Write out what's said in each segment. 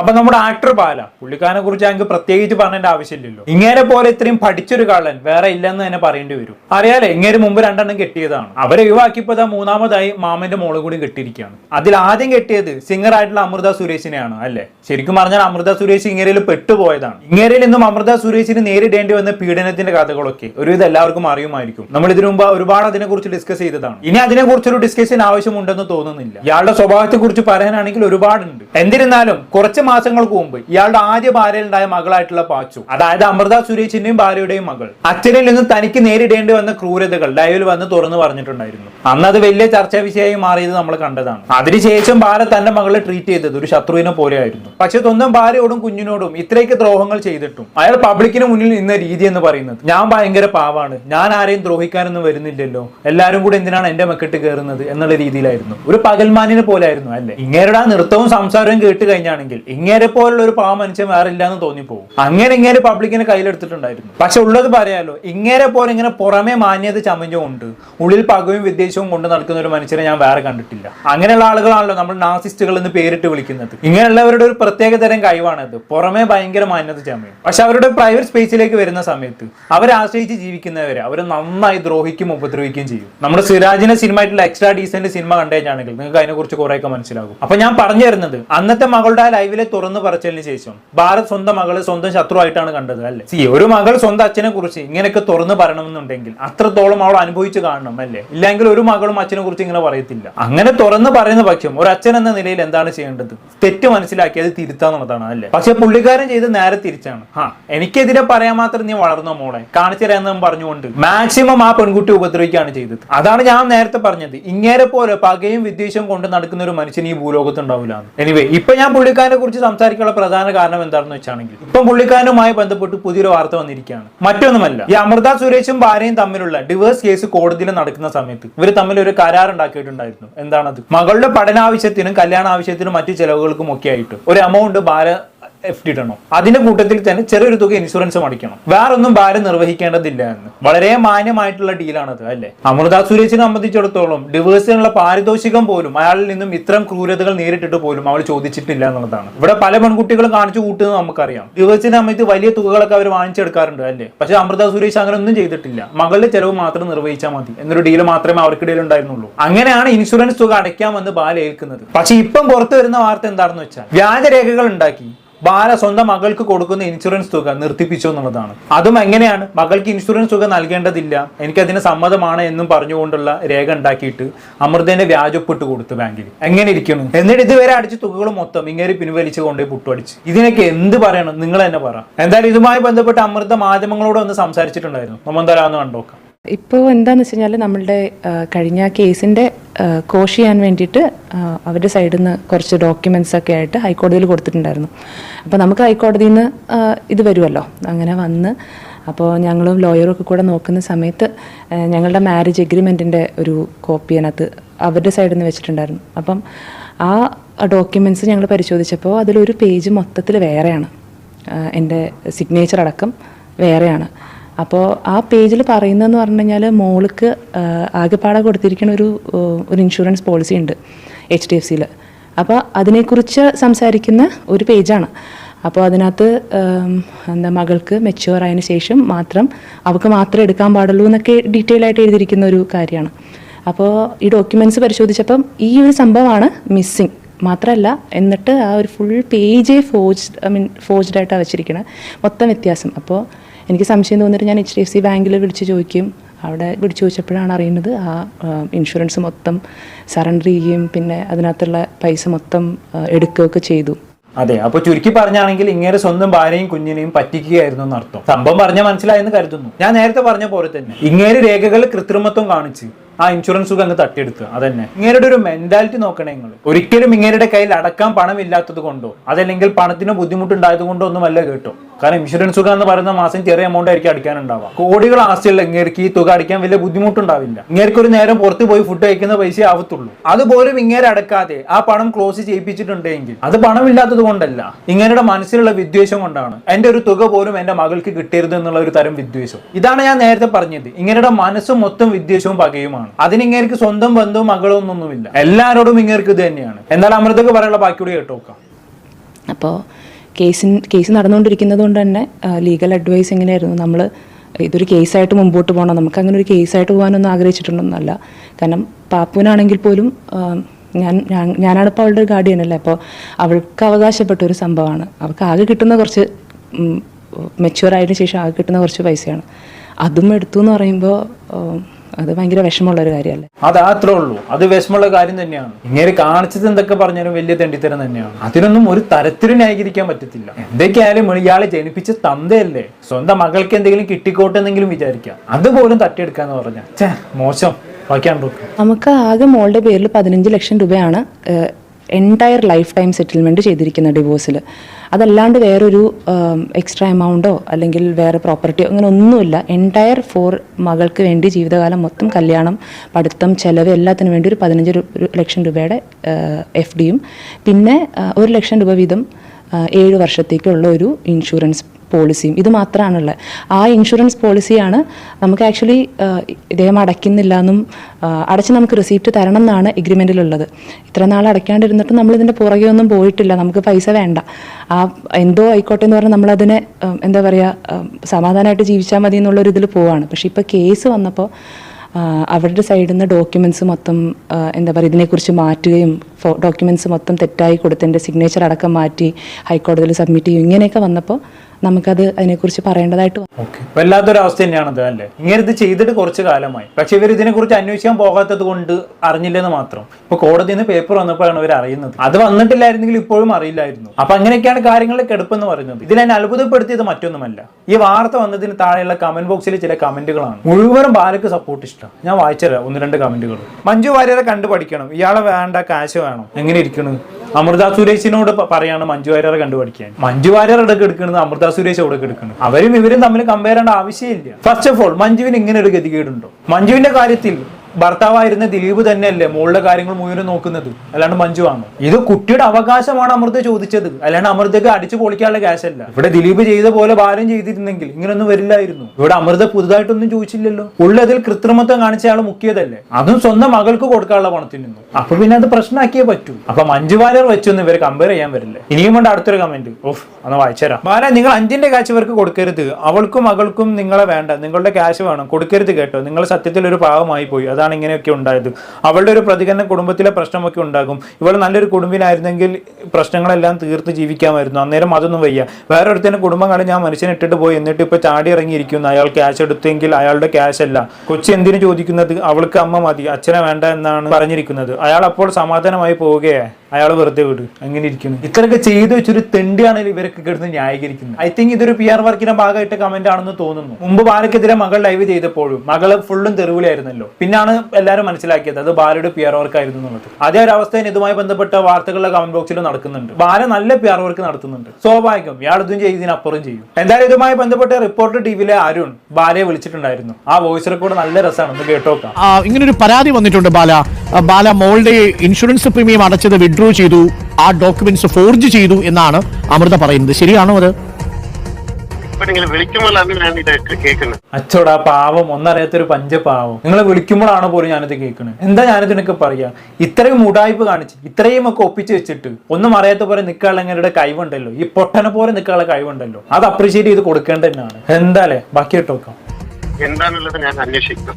അപ്പൊ നമ്മുടെ ആക്ടർ ബാല പുള്ളിക്കാരനെ കുറിച്ച് ഞങ്ങൾക്ക് പ്രത്യേകിച്ച് പറഞ്ഞേണ്ട ആവശ്യമില്ലല്ലോ. ഇങ്ങനെ പോലെ ഇത്രയും പഠിച്ചൊരു കള്ളൻ വേറെ ഇല്ലെന്ന് തന്നെ പറയേണ്ടി വരും. അറിയാലേ ഇങ്ങനെ മുമ്പ് രണ്ടെണ്ണം കെട്ടിയതാണ്. അവരെ ഒഴിവാക്കിയപ്പോ ദാ മൂന്നാമതായി മാമന്റെ മോൾ കൂടി കെട്ടിയിരിക്കുകയാണ്. അതിൽ ആദ്യം കെട്ടിയത് സിംഗർ ആയിട്ടുള്ള അമൃത സുരേഷിനെയാണ് അല്ലെ? ശരിക്കും പറഞ്ഞാൽ അമൃത സുരേഷ് ഇങ്ങനെ പെട്ടുപോയതാണ്. ഇങ്ങനെ നിന്നും അമൃത സുരേഷിന് നേരിടേണ്ടി വന്ന പീഡനത്തിന്റെ കഥകളൊക്കെ ഒരുവിധം എല്ലാവർക്കും അറിയുമായിരിക്കും. നമ്മൾ ഇതിനു മുമ്പ് ഒരുപാട് അതിനെ കുറിച്ച് ഡിസ്കസ് ചെയ്തതാണ്. ഇനി അതിനെ കുറിച്ചൊരു ഡിസ്കഷൻ ആവശ്യമുണ്ടെന്ന് തോന്നുന്നില്ല. ഇയാളുടെ സ്വഭാവത്തെ കുറിച്ച് പറയാനാണെങ്കിൽ ഒരുപാടുണ്ട്. എന്നിരുന്നാലും കുറച്ച് മാസങ്ങൾക്ക് മുമ്പ് ഇയാളുടെ ആദ്യ ഭാര്യയിലുണ്ടായ മകളായിട്ടുള്ള പാച്ചു. അതായത് അമൃത സുരേഷിന്റെയും ഭാര്യയുടെയും മകൾ. അച്ഛനിൽ നിന്ന് തനിക്ക് നേരിടേണ്ടി വന്ന ക്രൂരതകൾ ലൈവിൽ വന്ന് തുറന്നു പറഞ്ഞിട്ടുണ്ടായിരുന്നു. അന്ന് അത് വലിയ ചർച്ചാ വിഷയമായി മാറിയത് നമ്മൾ കണ്ടതാണ്. അതിനുശേഷം ഭാര്യ തന്റെ മകളെ ട്രീറ്റ് ചെയ്തത് ഒരു ശത്രുവിനെ പോലെയായിരുന്നു. പക്ഷെ സ്വന്തം ഭാര്യയോടും കുഞ്ഞിനോടും ഇത്രയൊക്കെ ദ്രോഹങ്ങൾ ചെയ്തിട്ടും അയാൾ പബ്ലിക്കിന് മുന്നിൽ നിന്ന രീതി എന്ന് പറയുന്നത് ഞാൻ ഭയങ്കര പാവാണ്. ഞാൻ ആരെയും ദ്രോഹിക്കാനൊന്നും വരുന്നില്ലല്ലോ. എല്ലാവരും കൂടെ എന്തിനാണ് എന്റെ മക്കിട്ട് കയറുന്നത് എന്നുള്ള രീതിയിലായിരുന്നു. ഒരു പകൽമാനിനെ പോലെയായിരുന്നു അല്ലേ? ഇങ്ങേരുടെ നൃത്തവും സംസാരവും കേട്ട് കഴിഞ്ഞാണെങ്കിൽ ഇങ്ങേരെ പോലുള്ള ഒരു പാവ മനുഷ്യൻ വേറെ ഇല്ലാന്ന് തോന്നിപ്പോകും അങ്ങനെ ഇങ്ങനെ പബ്ലിക്കിനെ കയ്യിലെടുത്തിട്ടുണ്ടായിരുന്നു. പക്ഷെ ഉള്ളത് പറയാലോ ഇങ്ങനെ പോലെ ഇങ്ങനെ പുറമേ മാന്യത ചമഞ്ഞുകൊണ്ട് ഉള്ളിൽ പകവും വിദ്വേഷവും കൊണ്ട് നടക്കുന്ന ഒരു മനുഷ്യനെ ഞാൻ വേറെ കണ്ടിട്ടില്ല. അങ്ങനെയുള്ള ആളുകളാണല്ലോ നമ്മൾ നാസിസ്റ്റുകൾ എന്ന് പേരിട്ട് വിളിക്കുന്നത്. ഇങ്ങനെയുള്ളവരുടെ ഒരു പ്രത്യേക തരം കഴിവാണത്. പുറമേ ഭയങ്കര മാന്യത ചമയും. പക്ഷെ അവരുടെ പ്രൈവറ്റ് സ്പേസിലേക്ക് വരുന്ന സമയത്ത് അവരെ ആശ്രയിച്ച് ജീവിക്കുന്നവരെ അവർ നന്നായി ദ്രോഹിക്കും ഉപദ്രവിക്കുകയും ചെയ്യും. നമ്മുടെ സിരാജിന്റെ സിനിമ എക്സ്ട്രാ ഡീസന്റ് സിനിമ കണ്ടുകഴിഞ്ഞാണെങ്കിൽ നിങ്ങൾക്ക് അതിനെക്കുറിച്ച് കുറെയൊക്കെ മനസ്സിലാകും. അപ്പൊ ഞാൻ പറഞ്ഞു തരുന്നത് അന്നത്തെ മകളുടെ ആ ലൈവിലെ തുറന്നു പറച്ചലിന് ശേഷം ഭാരത് സ്വന്തം മകൾ സ്വന്തം ശത്രുവായിട്ടാണ് കണ്ടത് അല്ലേ? സി ഒരു മകൾ സ്വന്തം അച്ഛനെ കുറിച്ച് ഇങ്ങനെയൊക്കെ തുറന്നു പറയണമെന്നുണ്ടെങ്കിൽ അത്രത്തോളം അവൾ അനുഭവിച്ച് കാണണം അല്ലേ? ഇല്ലെങ്കിൽ ഒരു മകളും അച്ഛനെ കുറിച്ച് ഇങ്ങനെ പറയത്തില്ല. അങ്ങനെ തുറന്ന് പറയുന്ന പക്ഷം ഒരു അച്ഛൻ എന്ന നിലയിൽ എന്താണ് ചെയ്യേണ്ടത്? തെറ്റ് മനസ്സിലാക്കി അത് തിരുത്താന്നുള്ളതാണ് അല്ലേ? പക്ഷെ പുള്ളിക്കാരൻ ചെയ്ത് നേരെ തിരിച്ചാണ്. ആ എനിക്കെതിരെ പറയാൻ മാത്രം നീ വളർന്ന മോളെ? കാണിച്ചു തരാമെന്നും പറഞ്ഞുകൊണ്ട് മാക്സിമം ആ പെൺകുട്ടി ഉപദ്രവിക്കുകയാണ് ചെയ്തത്. അതാണ് ഞാൻ നേരത്തെ പറഞ്ഞത്. ഇങ്ങേരെ പോലെ പകയും വിദ്വേഷവും കൊണ്ട് നടക്കുന്ന ഒരു മനുഷ്യൻ ഈ ഭൂലോകത്ത് ഉണ്ടാവില്ല എനിവേ ഇപ്പൊ ഞാൻ പുള്ളിക്കാരനെ കുറിച്ച് സംസാരിക്കാനുള്ള പ്രധാന കാരണം എന്താണെന്ന് വെച്ചാണെങ്കിൽ ഇപ്പം പുള്ളിക്കാരനുമായി ബന്ധപ്പെട്ട് പുതിയൊരു വാർത്ത വന്നിരിക്കുകയാണ്. മറ്റൊന്നുമല്ല ഈ അമൃത സുരേഷും ഭാര്യയും തമ്മിലുള്ള ഡിവേഴ്സ് കേസ് കോടതിയിൽ നടക്കുന്ന സമയത്ത് ഇവർ തമ്മിൽ ഒരു കരാർ ഉണ്ടാക്കിയിട്ടുണ്ടായിരുന്നു. എന്താണത്? മകളുടെ പഠനാവശ്യത്തിനും കല്യാണ ആവശ്യത്തിനും മറ്റു ചെലവുകൾക്കും ഒക്കെ ആയിട്ട് ഒരു എമൗണ്ട് ഭാര്യ എഫ് ഡി ഇടണം അതിന്റെ കൂട്ടത്തിൽ തന്നെ ചെറിയൊരു തുക ഇൻഷുറൻസും അടിക്കണം വേറൊന്നും ഭാരം നിർവഹിക്കേണ്ടതില്ല എന്ന്. വളരെ മാന്യമായിട്ടുള്ള ഡീലാണത് അല്ലേ? അമൃത സുരേഷിനെ സംബന്ധിച്ചിടത്തോളം ഡിവേഴ്സിനുള്ള പാരിതോഷികം പോലും അയാളിൽ നിന്നും ഇത്തരം ക്രൂരതകൾ നേരിട്ടിട്ട് പോലും അവൾ ചോദിച്ചിട്ടില്ല എന്നുള്ളതാണ്. ഇവിടെ പല പെൺകുട്ടികളും കാണിച്ചു കൂട്ടുന്നത് നമുക്കറിയാം. ഡിവേഴ്സിന്റെ സമയത്ത് വലിയ തുകകളൊക്കെ അവർ വാങ്ങിച്ചെടുക്കാറുണ്ട് അല്ലേ? പക്ഷെ അമൃത സുരേഷ് അങ്ങനെ ഒന്നും ചെയ്തിട്ടില്ല. മകളുടെ ചെലവ് മാത്രം നിർവഹിച്ചാൽ മതി. എന്നൊരു ഡീൽ മാത്രമേ അവർക്കിടയിൽ ഉണ്ടായിരുന്നുള്ളൂ. അങ്ങനെയാണ് ഇൻഷുറൻസ് തുക അടയ്ക്കാമെന്ന് ബാല ഏൽക്കുന്നത്. പക്ഷെ ഇപ്പം പുറത്തു വരുന്ന വാർത്ത എന്താണെന്ന് വെച്ചാൽ വ്യാജരേഖകൾ ഉണ്ടാക്കി. ബാല സ്വന്തം മകൾക്ക് കൊടുക്കുന്ന ഇൻഷുറൻസ് തുക നിർത്തിപ്പിച്ചു എന്നുള്ളതാണ്. അതും എങ്ങനെയാണ്? മകൾക്ക് ഇൻഷുറൻസ് തുക നൽകേണ്ടതില്ല. എനിക്കതിന് സമ്മതമാണ് എന്നും പറഞ്ഞുകൊണ്ടുള്ള രേഖ ഉണ്ടാക്കിയിട്ട് അമൃതന്റെ വ്യാജൊപ്പിട്ട് കൊടുത്തു ബാങ്കിൽ. എങ്ങനെ ഇരിക്കുന്നു? എന്നിട്ട് ഇതുവരെ അടിച്ച തുകകൾ മൊത്തം ഇങ്ങനെ പിൻവലിച്ച് കൊണ്ടുപോയി പുട്ടുപടിച്ച് ഇതിനൊക്കെ എന്ത് പറയണം? നിങ്ങൾ തന്നെ പറ. എന്തായാലും ഇതുമായി ബന്ധപ്പെട്ട് അമൃത മാധ്യമങ്ങളോട് ഒന്ന് സംസാരിച്ചിട്ടുണ്ടായിരുന്നു. നമ്മൾ എന്തായാലും കണ്ടോക്കാം. ഇപ്പോൾ എന്താണെന്ന് വെച്ച് കഴിഞ്ഞാൽ നമ്മളുടെ കഴിഞ്ഞ കേസിന്റെ കോഷ് ചെയ്യാൻ വേണ്ടിയിട്ട് അവരുടെ സൈഡിൽ നിന്ന് കുറച്ച് ഡോക്യുമെൻസ് ഒക്കെ ആയിട്ട് ഹൈക്കോടതിയിൽ കൊടുത്തിട്ടുണ്ടായിരുന്നു. അപ്പോൾ നമുക്ക് ഹൈക്കോടതിയിൽ നിന്ന് ഇത് വരുമല്ലോ അങ്ങനെ വന്ന് അപ്പോൾ ഞങ്ങളും ലോയറും ഒക്കെ കൂടെ നോക്കുന്ന സമയത്ത് ഞങ്ങളുടെ മാരേജ് എഗ്രിമെന്റിന്റെ ഒരു കോപ്പി അതിനകത്ത് അവരുടെ സൈഡിൽ നിന്ന് വെച്ചിട്ടുണ്ടായിരുന്നു. അപ്പം ആ ഡോക്യുമെന്റ്സ് ഞങ്ങൾ പരിശോധിച്ചപ്പോൾ അതിലൊരു പേജ് മൊത്തത്തിൽ വേറെയാണ്. എന്റെ സിഗ്നേച്ചർ അടക്കം വേറെയാണ്. അപ്പോൾ ആ പേജിൽ പറയുന്നതെന്ന് പറഞ്ഞു കഴിഞ്ഞാൽ മോൾക്ക് ആകെപ്പാടെ കൊടുത്തിരിക്കുന്ന ഒരു ഒരു ഇൻഷുറൻസ് പോളിസി ഉണ്ട് എച്ച് ഡി എഫ് സിയിൽ അപ്പോൾ അതിനെക്കുറിച്ച് സംസാരിക്കുന്ന ഒരു പേജാണ്. അപ്പോൾ അതിനകത്ത് എന്താ മകൾക്ക് മെച്യൂർ ആയതിനു ശേഷം മാത്രം അവൾക്ക് മാത്രമേ എടുക്കാൻ പാടുള്ളൂ എന്നൊക്കെ ഡീറ്റെയിൽ ആയിട്ട് എഴുതിയിരിക്കുന്ന ഒരു കാര്യമാണ്. അപ്പോൾ ഈ ഡോക്യുമെന്റ്സ് പരിശോധിച്ചപ്പം ഈ ഒരു സംഭവമാണ് മിസ്സിങ് മാത്രമല്ല എന്നിട്ട് ആ ഒരു ഫുൾ പേജേ ഫോജ് ഐ മീൻ ഫോജ്ഡ് ആയിട്ടാണ് വെച്ചിരിക്കുന്നത് മൊത്തം വ്യത്യാസം. അപ്പോൾ എനിക്ക് സംശയം തോന്നിയിട്ട് ഞാൻ എച്ച് ഡി എഫ് സി ബാങ്കിൽ വിളിച്ച് ചോദിക്കും. അവിടെ വിളിച്ച് ചോദിച്ചപ്പോഴാണ് അറിയുന്നത് ആ ഇൻഷുറൻസ് മൊത്തം സറണ്ടർ ചെയ്യുകയും പിന്നെ അതിനകത്തുള്ള പൈസ മൊത്തം എടുക്കുകയൊക്കെ ചെയ്തു. അതെ അപ്പൊ ചുരുക്കി പറഞ്ഞാണെങ്കിൽ ഇങ്ങനെ സ്വന്തം ഭാര്യയും കുഞ്ഞിനെയും പറ്റിക്കുകയായിരുന്നു എന്നർത്ഥം. സംഭവം പറഞ്ഞ മനസ്സിലായെന്ന് കരുതുന്നു. ഞാൻ നേരത്തെ പറഞ്ഞ പോലെ തന്നെ ഇങ്ങനെ രേഖകൾ കൃത്രിമത്വം കാണിച്ച് ആ ഇൻഷുറൻസ് അങ്ങ് തട്ടിയെടുക്കുക. അതന്നെ. ഇങ്ങേരുടെ ഒരു മെന്റാലിറ്റി നോക്കണേ നിങ്ങൾ ഒരിക്കലും ഇങ്ങേരുടെ കയ്യിൽ അടക്കാൻ പണം ഇല്ലാത്തത് കൊണ്ടോ അതല്ലെങ്കിൽ പണത്തിന് ബുദ്ധിമുട്ടുണ്ടായത് കൊണ്ടോ ഒന്നുമല്ല കേട്ടോ. കാരണം ഇൻഷുറൻസ് തുക എന്ന് പറയുന്ന മാസം ചെറിയ എമൗണ്ട് ആയിരിക്കും അടിക്കാനുണ്ടാവുക കോടികൾ ആസ്തിയുള്ള ഇങ്ങേർക്ക് ഈ തുക അടിക്കാൻ വലിയ ബുദ്ധിമുട്ടുണ്ടാവില്ല. ഇങ്ങേർക്ക് ഒരു നേരം പുറത്ത് പോയി ഫുഡ് കഴിക്കുന്ന പൈസ ആവത്തുള്ളൂ. അതുപോലും ഇങ്ങേരെ അടക്കാതെ ആ പണം ക്ലോസ് ചെയ്യിപ്പിച്ചിട്ടുണ്ടെങ്കിൽ അത് പണമില്ലാത്തത് കൊണ്ടല്ല. ഇങ്ങനെയുടെ മനസ്സിലുള്ള വിദ്വേഷം കൊണ്ടാണ്. എന്റെ ഒരു തുക പോലും എന്റെ മകൾക്ക് കിട്ടരുത് എന്നുള്ള ഒരു തരം വിദ്വേഷം. ഇതാണ് ഞാൻ നേരത്തെ പറഞ്ഞത്. ഇങ്ങനെയുടെ മനസ്സും മൊത്തം വിദ്വേഷവും പകയുമാണ്. അതിന് ഇങ്ങേർക്ക് സ്വന്തം ബന്ധവും മകളൊന്നൊന്നുമില്ല എല്ലാവരോടും ഇങ്ങേർക്ക് ഇത് തന്നെയാണ്. എന്നാൽ അമൃതൊക്കെ പറയാനുള്ള ബാക്കിയോട് കേട്ടോക്കാം. അപ്പോൾ കേസിൻ കേസ് നടന്നുകൊണ്ടിരിക്കുന്നത് കൊണ്ട് തന്നെ ലീഗൽ അഡ്വൈസ് എങ്ങനെയായിരുന്നു? നമ്മൾ ഇതൊരു കേസായിട്ട് മുമ്പോട്ട് പോകണം. നമുക്ക് അങ്ങനെ ഒരു കേസായിട്ട് പോകാനൊന്നും ആഗ്രഹിച്ചിട്ടുണ്ടെന്നല്ല കാരണം പാപ്പുവിനാണെങ്കിൽ പോലും ഞാൻ ഞാൻ- ഞാനാണിപ്പോൾ അവളുടെ ഒരു ഗാർഡിയൻ അല്ലേ? അപ്പോൾ അവൾക്ക് അവകാശപ്പെട്ട ഒരു സംഭവമാണ്. അവൾക്ക് ആകെ കിട്ടുന്ന കുറച്ച് മെച്യൂർ ആയതിനു ശേഷം ആകെ കിട്ടുന്ന കുറച്ച് പൈസയാണ്. അതും എടുത്തു എന്ന് പറയുമ്പോൾ അത് ഭയങ്കര വിഷമമുള്ള ഒരു കാര്യമല്ലേ? അത് അത്രേ ഉള്ളൂ. അത് വിഷമമുള്ള കാര്യം തന്നെയാണ്. ഇങ്ങനെ കാണിച്ചത് എന്തൊക്കെ പറഞ്ഞാലും വലിയ തെണ്ടിത്തരം തന്നെയാണ്. അതിനൊന്നും ഒരു തരത്തിലും ന്യായീകരിക്കാൻ പറ്റത്തില്ല. എന്തൊക്കെയായാലും ഇയാളെ ജനിപ്പിച്ച തന്തയല്ലേ? സ്വന്തം മകൾക്ക് എന്തെങ്കിലും കിട്ടിക്കോട്ടെ എന്നെങ്കിലും വിചാരിക്കാം. അതുപോലും തട്ടിയെടുക്കാന്ന് പറഞ്ഞ. മോശം. നമുക്ക് ആകെ മോളുടെ പേരിൽ പതിനഞ്ച് ലക്ഷം രൂപയാണ് എന്റയർ ലൈഫ് ടൈം സെറ്റിൽമെന്റ് ചെയ്തിരിക്കുന്നത് ഡിവോഴ്സിൽ അതല്ലാണ്ട് വേറൊരു എക്സ്ട്രാ എമൗണ്ടോ അല്ലെങ്കിൽ വേറെ പ്രോപ്പർട്ടിയോ അങ്ങനെ ഒന്നുമില്ല. എന്റയർ ഫോർ മകൾക്ക് വേണ്ടി ജീവിതകാലം മൊത്തം കല്യാണം പഠിത്തം ചെലവ് എല്ലാത്തിനും വേണ്ടി ഒരു പതിനഞ്ച് ലക്ഷം രൂപയുടെ എഫ് ഡിയും പിന്നെ ഒരു ലക്ഷം രൂപ വീതം ഏഴ് വർഷത്തേക്കുള്ള ഒരു ഇൻഷുറൻസ് പോളിസിയും ഇത് മാത്രമാണുള്ളത് ആ ഇൻഷുറൻസ് പോളിസിയാണ് നമുക്ക് ആക്ച്വലി ഇദ്ദേഹം അടയ്ക്കുന്നില്ല എന്നും അടച്ച് നമുക്ക് റിസീപ്റ്റ് തരണം എന്നാണ് എഗ്രിമെന്റിലുള്ളത് ഇത്ര നാൾ അടയ്ക്കാണ്ടിരുന്നിട്ട് നമ്മൾ ഇതിന്റെ പുറകെ ഒന്നും പോയിട്ടില്ല. നമുക്ക് പൈസ വേണ്ട. ആ എന്തോ ആയിക്കോട്ടെ എന്ന് പറഞ്ഞാൽ നമ്മളതിനെ എന്താ പറയുക സമാധാനമായിട്ട് ജീവിച്ചാൽ മതി എന്നുള്ളൊരു ഇതിൽ പോവാണ്. പക്ഷേ ഇപ്പോൾ കേസ് വന്നപ്പോൾ അവരുടെ സൈഡിൽ നിന്ന് ഡോക്യുമെന്റ്സ് മൊത്തം എന്താ പറയുക ഇതിനെക്കുറിച്ച് മാറ്റുകയും ഡോക്യുമെന്റ്സ് മൊത്തം തെറ്റായി കൊടുത്തതിന്റെ സിഗ്നേച്ചർ അടക്കം മാറ്റി ഹൈക്കോടതിയിൽ സബ്മിറ്റ് ചെയ്യും ഇങ്ങനെയൊക്കെ വന്നപ്പോൾ നമുക്കത് അതിനെക്കുറിച്ച് പറയേണ്ടതായിട്ട് വല്ലാത്തൊരു അവസ്ഥ തന്നെയാണത് അല്ലേ? ഇങ്ങനെ ഇത് ചെയ്തിട്ട് കുറച്ച് കാലമായി. പക്ഷെ ഇവർ ഇതിനെ കുറിച്ച് അന്വേഷിക്കാൻ പോകാത്തത് കൊണ്ട് അറിഞ്ഞില്ലെന്ന് മാത്രം. ഇപ്പൊ കോടതി നിന്ന് പേപ്പർ വന്നപ്പോഴാണ് ഇവർ അറിയുന്നത്. അത് വന്നിട്ടില്ലായിരുന്നെങ്കിൽ ഇപ്പോഴും അറിയില്ലായിരുന്നു. അപ്പൊ അങ്ങനെയൊക്കെയാണ് കാര്യങ്ങളുടെ കെടുപ്പെന്ന് പറയുന്നത്. ഇതിൽ എന്നെ അത്ഭുതപ്പെടുത്തിയത് മറ്റൊന്നുമല്ല. ഈ വാർത്ത വന്നതിന് താഴെയുള്ള കമന്റ് ബോക്സിൽ ചില കമന്റുകളാണ്. മുഴുവനും ബാലക്ക് സപ്പോർട്ട് ഇഷ്ടം. ഞാൻ വായിച്ചുതരാം ഒന്ന് രണ്ട് കമന്റുകൾ മഞ്ജു വാര്യരെ കണ്ടു പഠിക്കണം. ഇയാളെ വേണ്ട കാശ് വേണം. എങ്ങനെ ഇരിക്കണു? അമൃത സുരേഷിനോട് പറയാണ് മഞ്ജു വാര്യരെ കണ്ടുപഠിക്കാൻ മഞ്ജു വാര്യർ ഇടയ്ക്ക് എടുക്കുന്നത് അമൃത സുരേഷ് അവിടെ എടുക്കുന്നത് അവരും ഇവരും തമ്മിൽ കമ്പയർ ചെയ്യേണ്ട ആവശ്യമില്ല. ഫസ്റ്റ് ഓഫ് ഓൾ മഞ്ജുവിന് ഇങ്ങനെ ഒരു ഗതികേടുണ്ടോ? മഞ്ജുവിന്റെ കാര്യത്തിൽ ഭർത്താവായിരുന്ന ദിലീപ് തന്നെയല്ലേ മോളുടെ കാര്യങ്ങൾ മുഴുവൻ നോക്കുന്നത്? അല്ലാണ്ട് മഞ്ജു ആണോ? ഇത് കുട്ടിയുടെ അവകാശമാണ് അമൃത ചോദിച്ചത്. അല്ലാണ്ട് അമൃതക്ക് അടിച്ചു പൊളിക്കാനുള്ള ക്യാഷല്ല ഇവിടെ ദിലീപ് ചെയ്ത പോലെ ബാലം ചെയ്തിരുന്നെങ്കിൽ ഇങ്ങനൊന്നും വരില്ലായിരുന്നു. ഇവിടെ അമൃത പുതുതായിട്ടൊന്നും ചോദിച്ചില്ലല്ലോ. ഉള്ളതിൽ കൃത്രിമത്വം കാണിച്ച ആൾ മുക്കിയതല്ലേ. അതും സ്വന്തം മകൾക്ക് കൊടുക്കാനുള്ള പണത്തിൽ നിന്നും. അപ്പൊ പിന്നെ അത് പ്രശ്നമാക്കിയേ പറ്റൂ. അപ്പൊ മഞ്ജു വാര്യർ വെച്ചൊന്നും ഇവരെ കമ്പയർ ചെയ്യാൻ വരില്ല. ഇനിയും കൊണ്ട് അടുത്തൊരു കമന്റ് ഓഫ് ഒന്ന് വായിച്ചുതരാം ബാല നിങ്ങൾ അഞ്ചിന്റെ കാശ് ഇവർക്ക് കൊടുക്കരുത്. അവൾക്കും മകൾക്കും നിങ്ങളെ വേണ്ട. നിങ്ങളുടെ ക്യാഷ് വേണം. കൊടുക്കരുത് കേട്ടോ. നിങ്ങൾ സത്യത്തിൽ ഒരു പാവമായി പോയി. അതാണ് ഇങ്ങനെയൊക്കെ ഉണ്ടായത്. അവളുടെ ഒരു പ്രതികരണം കുടുംബത്തിലെ പ്രശ്നമൊക്കെ ഉണ്ടാകും. ഇവൾ നല്ലൊരു കുടുംബിനായിരുന്നെങ്കിൽ പ്രശ്നങ്ങളെല്ലാം തീർത്ത് ജീവിക്കാമായിരുന്നു. അന്നേരം അതൊന്നും വയ്യ. വേറൊരുത്തന്നെ കുടുംബം കളി ഞാൻ മനുഷ്യനെ ഇട്ടിട്ട് പോയി എന്നിട്ട് ഇപ്പൊ ചാടി ഇറങ്ങിയിരിക്കുന്നു. അയാൾ ക്യാഷ് എടുത്തെങ്കിൽ അയാളുടെ ക്യാഷ് അല്ല. കൊച്ചി എന്തിനു ചോദിക്കുന്നത്? അവൾക്ക് അമ്മ മതി. അച്ഛനെ വേണ്ട എന്നാണ് പറഞ്ഞിരിക്കുന്നത്. അയാൾ അപ്പോൾ സമാധാനമായി പോവുകയെ. അയാൾ വെറുതെ വിട്. അങ്ങനെ ഇരിക്കുന്നു. ഇത്രയൊക്കെ ചെയ്തു വെച്ചൊരു തെണ്ടിയാണ് ഇവരൊക്കെ കിടന്ന് ന്യായീകരിക്കുന്നത്. ഐ തിങ്ക് ഇതൊരു പി ആർ വർക്കിന്റെ ഭാഗമായിട്ട് കമന്റ് ആണെന്ന് തോന്നുന്നു. മുമ്പ് ബാലക്കെതിരെ മകൾ ലൈവ് ചെയ്തപ്പോഴും മകൾ ഫുള്ളും തെരുവിലായിരുന്നല്ലോ പിന്നാണ് എല്ലാവരും മനസ്സിലാക്കിയത്. അത് ബാലയുടെ പിയർ വർക്ക് ആയിരുന്നു എന്നുള്ളത്. അതേ ഒരു അവസ്ഥയിൽ ഇതുമായി ബന്ധപ്പെട്ട വാർത്തകളുടെ കമന്റ് ബോക്സിൽ നടക്കുന്നുണ്ട്. ബാല നല്ല പിയർ വർക്ക് നടത്തുന്നുണ്ട്. സ്വാഭാവികം ഇയാൾ ഇതും ചെയ്തതിനപ്പുറം ചെയ്യും. എന്തായാലും ഇതുമായി ബന്ധപ്പെട്ട റിപ്പോർട്ട് ടിവിയിലെ അരുൺ ബാലയെ വിളിച്ചിട്ടുണ്ടായിരുന്നു. ആ വോയിസ് റെക്കോർഡ് നല്ല രസമാണ്. ഒന്ന് കേട്ടോക്കാം ഒരു പരാതി വന്നിട്ടുണ്ട് ബാല. ബാല മോളുടെ ഇൻഷുറൻസ് പ്രീമിയം അടച്ചത് വിഡ്രോ ചെയ്തു. ആ ഡോക്യുമെന്റ്സ് ഫോർജ് ചെയ്തു എന്നാണ് അമൃത പറയുന്നത്. ശരിയാണോ അത്? നിങ്ങൾ വിളിക്കുമ്പോഴാണ് ഞാൻ ഇത് കേൾക്കുന്നത്. അച്ചോടാ പാവം. ഒന്നറിയാത്തൊരു പഞ്ചപാവം. നിങ്ങളെ വിളിക്കുമ്പോഴാണ് പോലും ഞാനിത് കേൾക്കുന്നത് എന്താ ഞാനിതിനൊക്കെ പറയാ? ഇത്രയും മുടായ്പ് കാണിച്ച് ഇത്രയും ഒക്കെ ഒപ്പിച്ച് വെച്ചിട്ട് ഒന്നും അറിയാത്ത പോലെ നിൽക്കാനുള്ള എങ്ങനെ കഴിവുണ്ടല്ലോ? ഈ പൊട്ടനെ പോലെ നിൽക്കാനുള്ള കഴിവുണ്ടല്ലോ? അത് അപ്രീഷിയേറ്റ് ചെയ്ത് കൊടുക്കേണ്ട തന്നെയാണ്. എന്താലേ? ബാക്കി ഇട്ടോക്കാം എന്താണുള്ളത് ഞാൻ അന്വേഷിക്കും.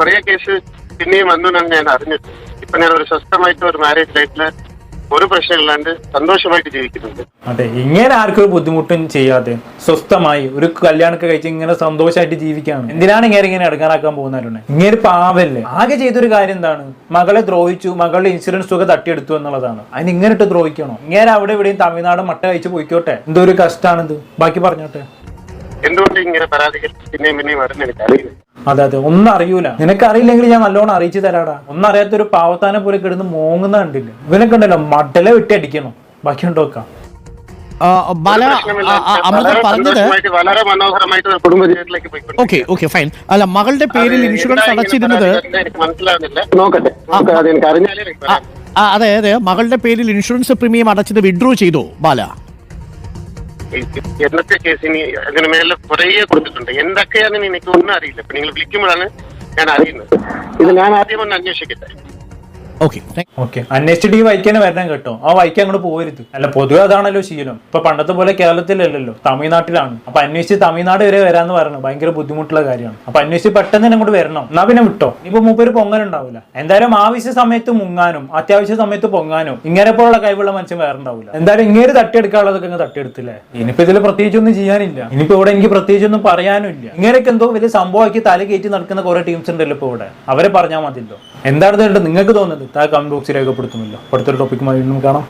കുറേ കേസ് പിന്നെയും വന്നു ഞാൻ അറിഞ്ഞിട്ട് ഇപ്പൊ ഞാൻ ഒരു സ്വസ്ഥമായിട്ട് ഒരു മാരേജ് ലൈഫിൽ ഒരു പ്രശ്നമില്ലാണ്ട് സന്തോഷമായിട്ട് ജീവിക്കുന്നുണ്ട്. അതെ ഇങ്ങനെ ആർക്കും ബുദ്ധിമുട്ടും ചെയ്യാതെ സ്വസ്ഥമായി ഒരു കല്യാണമൊക്കെ കഴിച്ച് ഇങ്ങനെ സന്തോഷമായിട്ട് ജീവിക്കാണ് എന്തിനാണ് ഇങ്ങനെ ഇങ്ങനെ എടുക്കാനാക്കാൻ പോകുന്നവരുണ്ട് ഇങ്ങനെ പാവല്ലേ? ആകെ ചെയ്തൊരു കാര്യം എന്താണ്? മകളെ ദ്രോഹിച്ചു മകളുടെ ഇൻഷുറൻസ് തുക തട്ടിയെടുത്തു എന്നുള്ളതാണ്. അതിന് ഇങ്ങനെ ഇട്ട് ദ്രോഹിക്കണോ? ഇങ്ങനെ അവിടെ ഇവിടെയും തമിഴ്നാട് മട്ട കഴിച്ച് പോയിക്കോട്ടെ? എന്തോ ഒരു കഷ്ടാണിത്. ബാക്കി പറഞ്ഞോട്ടെ. എന്തുകൊണ്ട് ഇങ്ങനെ പരാതികൾ പിന്നെയും പിന്നെയും വരുന്ന എനിക്ക് അറിയില്ല. അതെ അതെ. ഒന്നും അറിയൂല. നിനക്ക് അറിയില്ലെങ്കിൽ ഞാൻ നല്ലോണം അറിയിച്ചു തരാടാ. ഒന്നും അറിയാത്ത ഒരു പാവത്താനെ പോലെ കിടന്ന് മോങ്ങുന്ന കണ്ടില്ല? ഇവനൊക്കെ ഉണ്ടല്ലോ മടല വെട്ടി അടിക്കണം ബാക്കി ഉണ്ടോക്കാം ആ, ബാല അമൃത പറഞ്ഞത് ഓക്കെ ഓക്കെ ഫൈൻ. അല്ല മകളുടെ പേരിൽ ഇൻഷുറൻസ് അടച്ചിരുന്നത്? അതെ അതെ. മകളുടെ പേരിൽ ഇൻഷുറൻസ് പ്രീമിയം അടച്ചത് വിഡ്രോ ചെയ്തോ ബാല? എന്നത്തെ കേസിന് അതിന് മേലെ കുറേ കൊടുത്തിട്ടുണ്ട്. എന്തൊക്കെയാണെന്ന് എനിക്ക് ഒന്നും അറിയില്ല. ഇപ്പൊ നിങ്ങൾ വിളിക്കുമ്പോഴാണ് ഞാൻ അറിയുന്നത്. ഇത് ഞാൻ ആദ്യം ഒന്ന് അന്വേഷിക്കട്ടെ? ഓക്കെ അന്വേഷിച്ചിട്ട് ഈ വൈക്കനെ വരണം കേട്ടോ. ആ വൈക്ക് അങ്ങോട്ട് പോകരുത് അല്ല പൊതുവെ അതാണല്ലോ ശീലം. ഇപ്പൊ പണ്ടത്തെ പോലെ കേരളത്തിലല്ലല്ലോ. തമിഴ്നാട്ടിലാണ്. അപ്പൊ അന്വേഷിച്ച് തമിഴ്നാട് വരെ വരാന്ന് പറഞ്ഞു ഭയങ്കര ബുദ്ധിമുട്ടുള്ള കാര്യമാണ്. അപ്പൊ അന്വേഷിച്ച് പെട്ടെന്ന് തന്നെ അങ്ങോട്ട് വരണം. എന്നാ പിന്നെ വിട്ടോ. ഇപ്പൊ മൂപ്പര് പൊങ്ങലുണ്ടാവില്ല എന്തായാലും ആവശ്യ സമയത്ത് മുങ്ങാനും അത്യാവശ്യ സമയത്ത് പൊങ്ങാനും ഇങ്ങനെ പോലുള്ള കഴിവുള്ള മനുഷ്യൻ വേറെ ഉണ്ടാവില്ല. എന്തായാലും ഇങ്ങനെ തട്ടിയെടുക്കാനുള്ളതൊക്കെ അങ്ങ് തട്ടിയെടുത്തില്ലേ? ഇനിയിപ്പോ ഇതിൽ പ്രത്യേകിച്ച് ഒന്നും ചെയ്യാനില്ല. ഇനിയിപ്പോ ഇവിടെ എനിക്ക് പ്രത്യേകിച്ച് ഒന്നും പറയാനും ഇല്ല ഇങ്ങനെയൊക്കെ എന്തോ വലിയ സംഭവമാക്കി തല കയറ്റി നടക്കുന്ന കുറെ ടീംസ് ഉണ്ടല്ലോ ഇപ്പൊ ഇവിടെ. അവരെ പറഞ്ഞാൽ മതിയല്ലോ. എന്താണ് നിങ്ങൾക്ക് തോന്നുന്നത്? താ കമന്റ് ബോക്സിൽ രേഖപ്പെടുത്തുന്നില്ല അടുത്തൊരു ടോപ്പിക്കുമായി വീണ്ടും കാണാം.